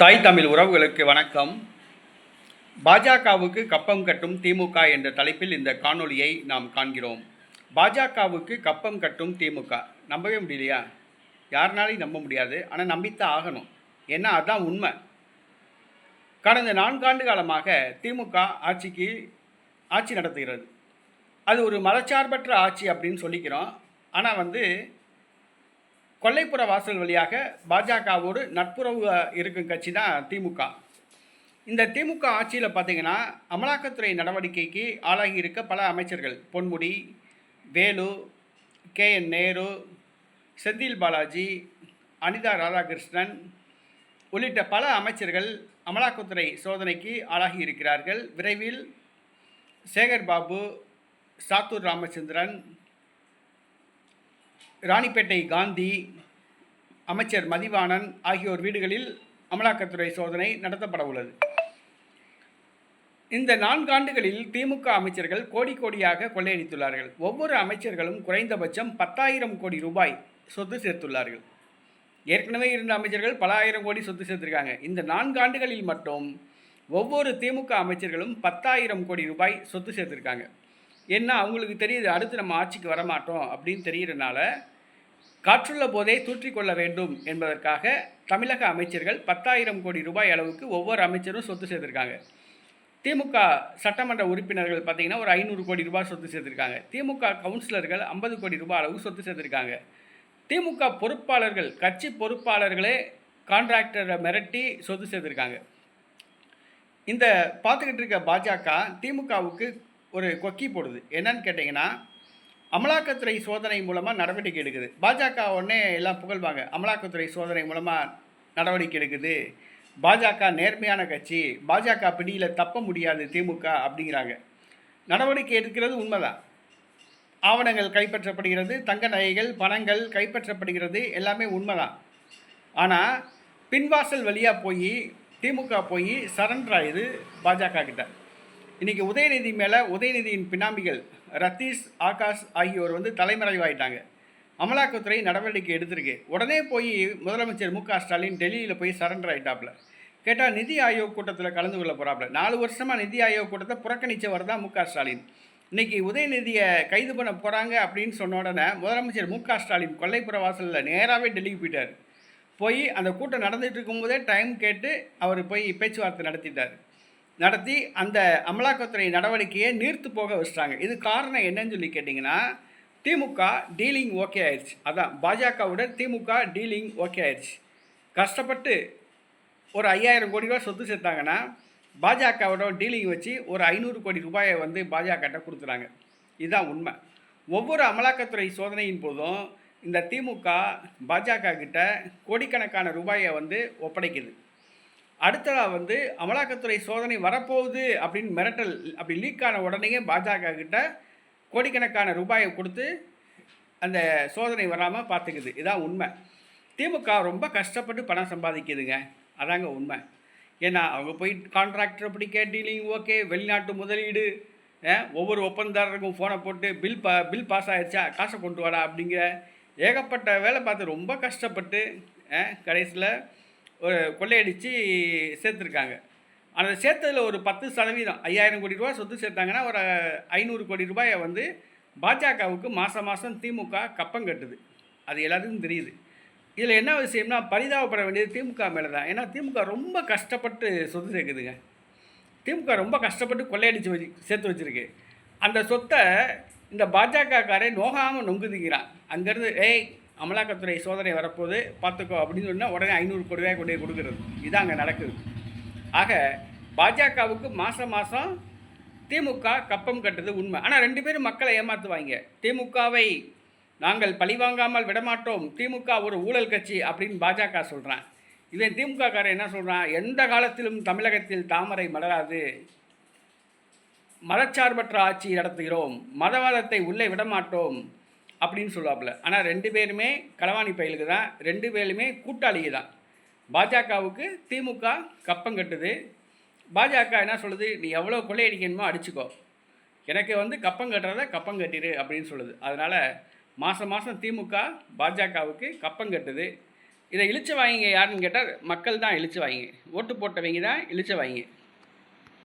தாய் தமிழ் உறவுகளுக்கு வணக்கம். பாஜகவுக்கு கப்பம் கட்டும் திமுக என்ற தலைப்பில் இந்த காணொளியை நாம் காண்கிறோம். பாஜகவுக்கு கப்பம் கட்டும் திமுக. நம்பவே முடியலையா? யாருனாலையும் நம்ப முடியாது. ஆனால் நம்பித்தான் ஆகணும். ஏன்னா அதுதான் உண்மை. கடந்த நான்காண்டு காலமாக திமுக ஆட்சிக்கு ஆட்சி நடத்துகிறது. அது ஒரு மதச்சார்பற்ற ஆட்சி அப்படின்னு சொல்லிக்கிறோம். ஆனால் வந்து கொல்லைப்புற வாசல் வழியாக பாஜகவோடு நட்புறவு இருக்கும் கட்சி தான் திமுக. இந்த திமுக ஆட்சியில் பார்த்தீங்கன்னா அமலாக்கத்துறை நடவடிக்கைக்கு ஆளாகி இருக்க பல அமைச்சர்கள். பொன்முடி வேலு கே. என். நேரு செந்தில் பாலாஜி அனிதா ராதாகிருஷ்ணன் உள்ளிட்ட பல அமைச்சர்கள் அமலாக்கத்துறை சோதனைக்கு ஆளாகி இருக்கிறார்கள். விரைவில் சேகர் பாபு சாத்தூர் ராமச்சந்திரன் ராணிப்பேட்டை காந்தி அமைச்சர் மதிவாணன் ஆகியோர் வீடுகளில் அமலாக்கத்துறை சோதனை நடத்தப்பட உள்ளது. இந்த நான்காண்டுகளில் திமுக அமைச்சர்கள் கோடி கோடியாக கொள்ளையடித்துள்ளார்கள். ஒவ்வொரு அமைச்சர்களும் குறைந்தபட்சம் பத்தாயிரம் கோடி ரூபாய் சொத்து சேர்த்துள்ளார்கள். ஏற்கனவே இருந்த அமைச்சர்கள் பல ஆயிரம் கோடி சொத்து சேர்த்திருக்காங்க. இந்த நான்காண்டுகளில் மட்டும் ஒவ்வொரு திமுக அமைச்சர்களும் பத்தாயிரம் கோடி ரூபாய் சொத்து சேர்த்துருக்காங்க. ஏன்னா அவங்களுக்கு தெரியுது அடுத்து நம்ம ஆட்சிக்கு வரமாட்டோம் அப்படின்னு தெரிகிறனால காற்றுள்ள போதே தூற்றிக்கொள்ள வேண்டும் என்பதற்காக தமிழக அமைச்சர்கள் பத்தாயிரம் கோடி ரூபாய் அளவுக்கு ஒவ்வொரு அமைச்சரும் சொத்து சேர்த்துருக்காங்க. திமுக சட்டமன்ற உறுப்பினர்கள் பார்த்திங்கன்னா ஒரு ஐநூறு கோடி ரூபாய் சொத்து சேர்த்துருக்காங்க. திமுக கவுன்சிலர்கள் ஐம்பது கோடி ரூபாய் அளவு சொத்து சேர்த்துருக்காங்க. திமுக பொறுப்பாளர்கள் கட்சி பொறுப்பாளர்களே கான்ட்ராக்டரை மிரட்டி சொத்து சேர்த்துருக்காங்க. இந்த பார்த்துக்கிட்டு இருக்க பாஜக திமுகவுக்கு ஒரு கொக்கி போடுது. என்னன்னு கேட்டிங்கன்னா அமலாக்கத்துறை சோதனை மூலமாக நடவடிக்கை எடுக்குது. பாஜக உடனே எல்லாம் புகழ்வாங்க. அமலாக்கத்துறை சோதனை மூலமாக நடவடிக்கை எடுக்குது. பாஜக நேர்மையான கட்சி. பாஜக பிடியில் தப்ப முடியாது திமுக அப்படிங்கிறாங்க. நடவடிக்கை எடுக்கிறது உண்மைதான். ஆவணங்கள் கைப்பற்றப்படுகிறது தங்க நகைகள் பணங்கள் கைப்பற்றப்படுகிறது எல்லாமே உண்மைதான். ஆனால் பின்வாசல் வழியாக போய் திமுக போய் சரண்டர் ஆயுது பாஜக கிட்ட. இன்றைக்கி உதயநிதி மேலே உதயநிதியின் பினாமிகள் ரத்தீஷ் ஆகாஷ் ஆகியோர் வந்து தலைமறைவாயிட்டாங்க. அமலாக்கத்துறை நடவடிக்கை எடுத்திருக்கு. உடனே போய் முதலமைச்சர் மு க ஸ்டாலின் டெல்லியில் போய் சரண்டர் ஆயிட்டாப்புல கேட்டால் நிதி ஆயோக் கூட்டத்தில் கலந்து கொள்ள போகிறாப்புல நாலு வருஷமாக நிதி ஆயோக் கூட்டத்தை புறக்கணிச்சவர் தான் மு க ஸ்டாலின். இன்றைக்கி உதயநிதியை கைது பண்ண போகிறாங்க அப்படின்னு சொன்ன உடனே முதலமைச்சர் மு க ஸ்டாலின் கொல்லைப்புற வாசலில் நேராகவே டெல்லிக்கு போயிட்டார். போய் அந்த கூட்டம் நடந்துகிட்டு இருக்கும்போதே டைம் கேட்டு அவர் போய் பேச்சுவார்த்தை நடத்திட்டார். நடத்தி அந்த அமலாக்கத்துறை நடவடிக்கையை நீர்த்து போக வச்சிட்டாங்க. இது காரணம் என்னன்னு சொல்லி கேட்டிங்கன்னா திமுக டீலிங் ஓகே ஆயிடுச்சு. அதான் பாஜகவுடன் திமுக டீலிங் ஓகே ஆயிடுச்சு. கஷ்டப்பட்டு ஒரு ஐயாயிரம் கோடி ரூபாய் சொத்து சேர்த்தாங்கன்னா பாஜகவோட டீலிங் வச்சு ஒரு ஐநூறு கோடி ரூபாயை வந்து பாஜகட்ட கொடுத்துறாங்க. இதுதான் உண்மை. ஒவ்வொரு அமலாக்கத்துறை சோதனையின் போதும் இந்த திமுக பாஜக கிட்ட கோடிக்கணக்கான ரூபாயை வந்து ஒப்படைக்குது. அடுத்ததாக வந்து அமலாக்கத்துறை சோதனை வரப்போகுது அப்படின்னு மிரட்டல் அப்படி லீக் ஆன உடனேயே பாஜக கிட்ட கோடிக்கணக்கான ரூபாயை கொடுத்து அந்த சோதனை வராமல் பார்த்துக்குது. இதான் உண்மை. திமுக ரொம்ப கஷ்டப்பட்டு பணம் சம்பாதிக்குதுங்க. அதாங்க உண்மை. ஏன்னா அவங்க போய் கான்ட்ராக்டர் பிடிக்க டீலிங் ஓகே வெளிநாட்டு முதலீடு ஒவ்வொரு ஒப்பந்ததாரருக்கும் ஃபோனை போட்டு பில் பா பில் பாஸ் ஆகிடுச்சா காசை கொண்டு வாடா அப்படிங்கிற ஏகப்பட்ட வேலை பார்த்து ரொம்ப கஷ்டப்பட்டு கடைசியில் ஒரு கொள்ளையடித்து சேர்த்துருக்காங்க. அந்த சேர்த்ததில் ஒரு பத்து சதவீதம் ஐயாயிரம் கோடி ரூபாய் சொத்து சேர்த்தாங்கன்னா ஒரு ஐநூறு கோடி ரூபாயை வந்து பாஜகவுக்கு மாதம் மாதம் திமுக கப்பம் கட்டுது. அது எல்லாத்துக்கும் தெரியுது. இதில் என்ன விஷயம்னா பரிதாபப்பட வேண்டியது திமுக மேலே தான் ஏன்னா திமுக ரொம்ப கஷ்டப்பட்டு சொத்து சேர்க்குதுங்க. திமுக ரொம்ப கஷ்டப்பட்டு கொள்ளையடித்து வச்சு சேர்த்து வச்சுருக்கு. அந்த சொத்தை இந்த பாஜகக்காரே நோகாமல் நொங்குதிங்கிறான். அங்கேருந்து ஏய் அமலாக்கத்துறை சோதனை வரப்போது பார்த்துக்கோ அப்படின்னு சொன்னால் உடனே ஐநூறு கோடி ரூபாய் கொண்டு கொடுக்குறது. இதான் அங்கே நடக்குது. ஆக பாஜகவுக்கு மாதம் மாதம் திமுக கப்பம் கட்டுறது உண்மை. ஆனால் ரெண்டு பேரும் மக்களை ஏமாற்றுவாங்க திமுகவை நாங்கள் பழிவாங்காமல் விடமாட்டோம். திமுக ஒரு ஊழல் கட்சி அப்படின்னு பாஜக சொல்கிறான் இவன் திமுக காரன் என்ன சொல்கிறான் எந்த காலத்திலும் தமிழகத்தில் தாமரை மலராது. மதச்சார்பற்ற ஆட்சி நடத்துகிறோம். மதவாதத்தை உள்ளே விடமாட்டோம். அப்படின்னு சொல்லுவாப்புல. ஆனால் ரெண்டு பேருமே களவாணி பயிலுக்கு தான் ரெண்டு பேருமே கூட்டாளிக்கு தான். பாஜகவுக்கு திமுக கப்பம் கட்டுது. பாஜக என்ன சொல்லுது? நீ எவ்வளோ கொள்ளையடிக்கணுமோ அடிச்சுக்கோ. எனக்கு வந்து கப்பம் கட்டுறத கப்பம் கட்டிடு அப்படின்னு சொல்லுது. அதனால் மாதம் மாதம் திமுக பாஜகவுக்கு கப்பம் கட்டுது. இதை இழிச்ச வாங்கிங்க யாருன்னு கேட்டால் மக்கள் தான் இழிச்ச வாங்கிங்க. ஓட்டு போட்டவங்க தான் இழிச்ச வாங்கிங்க.